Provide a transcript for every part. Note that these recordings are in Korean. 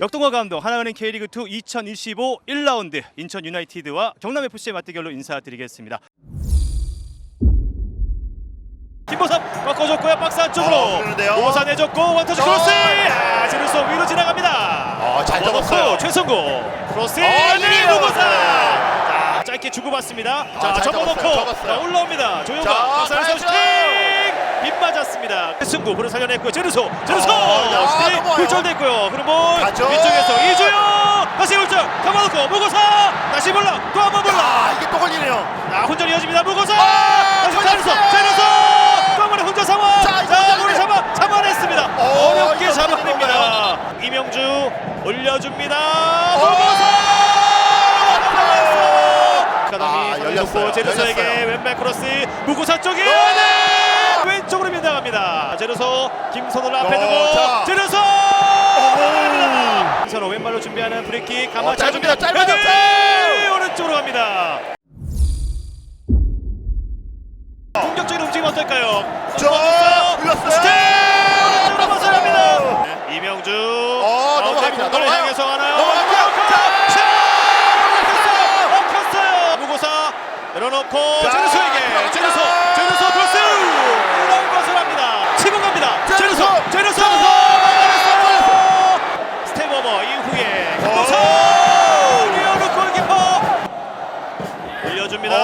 역동과 감독 하나은행 K리그 2 2025 1라운드 인천 유나이티드와 경남 FC의 맞대결로 인사드리겠습니다. 김보섭 꺾어줬고요 박스 안쪽으로 어, 그러는데요. 모사 내줬고 원터치 어, 크로스 네. 아, 제루소 위로 지나갑니다. 어, 잘 접었어요. 최성구 크로스 어, 네 이리요. 모사 자 짧게 주고받습니다. 자 아, 잘 접어놓고. 자, 올라옵니다. 자, 박사를 가야죠. 슈팅 빗 맞았습니다. 승구 볼을 살려냈고요. 제루소 제루소 어, 야, 슈팅 넘어와요. 굴절됐고요. 그럼 볼 가죠. 위쪽에서 이주영 다시 굴절 잡아놓고 무고사 다시 몰라 또 한 번아 이게 또 걸리네요. 아 혼전 이어집니다 무고사 아, 다시 걸렸어요. 제루소 제루소 또 한 번의 혼전 상황 자, 이거 자. 볼을 잡아 잡아냈습니다 어, 어렵게 이거 잡아냅니다 이명주 올려줍니다 어. 무고사 아, 열렸어요. 열렸어요. 왼발 크로스 무고사 쪽에 어. 네! 왼쪽으로 민당합니다 제루소 김선호를 앞에 어, 두고 자. 제루소 김선호 왼발로 준비하는 가마 어, 짧습니다. 짧아요. 오른쪽으로 갑니다 공격적인 움직임 어떨까요? 저, 흘렀어요. 스텝! 오른쪽으로 벗어납니다 이명주 어, 넘어갑니다. 엎혔어요. 무고사 내려놓고 자, 제르소에게. 제르소 제르소 올려줍니다. 어,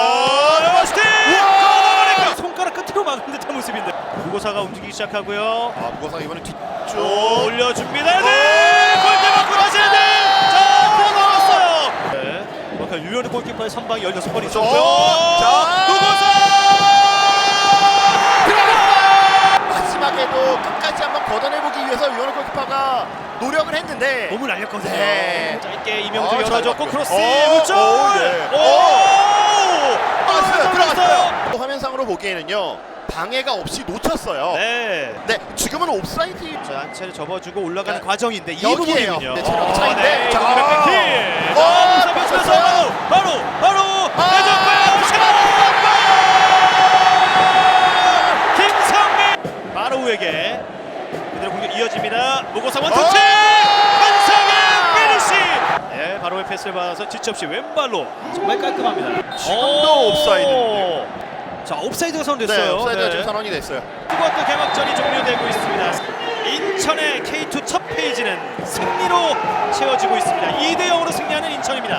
우와. 골! 손가락 끝으로 막은 듯한 모습인데 무고사가 움직이기 시작하고요. 아 무거상 이번엔 뒤쪽. 오, 올려줍니다. 네, 골대 맞고 다시는데 자, 나왔어요. 네, 아까 유연의 골키퍼의 선방이 16번 있었고요. 어, 자. 누구서? 마지막에도 끝까지 한번 걷어내보기 위해서 유현우 골키퍼가 노력을 했는데 몸을 날렸거든요. 네. 짧게 이명주 어, 열어줬고 잘 크로스 맞고요. 물절. 오, 네. 오, 들어갔어요. 들어갔어요. 화면상으로 보기에는요 방해가 없이 놓쳤어요. 네. 네, 지금은 옵사이드. 자, 한 차례 접어주고 올라가는 자, 과정인데 이 여기에요. 부분이군요. 네, 체력 차이인데. 네, 자. 팬티. 어, 자, 무사 뺐어요. 바로 바로 바로 아. 김성민 바로 후에게 그대로 공격 이어집니다. 무고사 원터치 어. 한상현 피니시. 네, 바로의 패스를 받아서 뒤없이 왼발로 정말 깔끔합니다. 지금도 오. 옵사이드인데요. 자, 옵사이드가 네, 선언됐어요. 옵사이드가 네. 지금 선언이 됐어요. 그것도 개막전이 종료되고 있습니다. 인천의 K2 첫 페이지는 승리로 채워지고 있습니다. 2대 0으로 승리하는 인천입니다.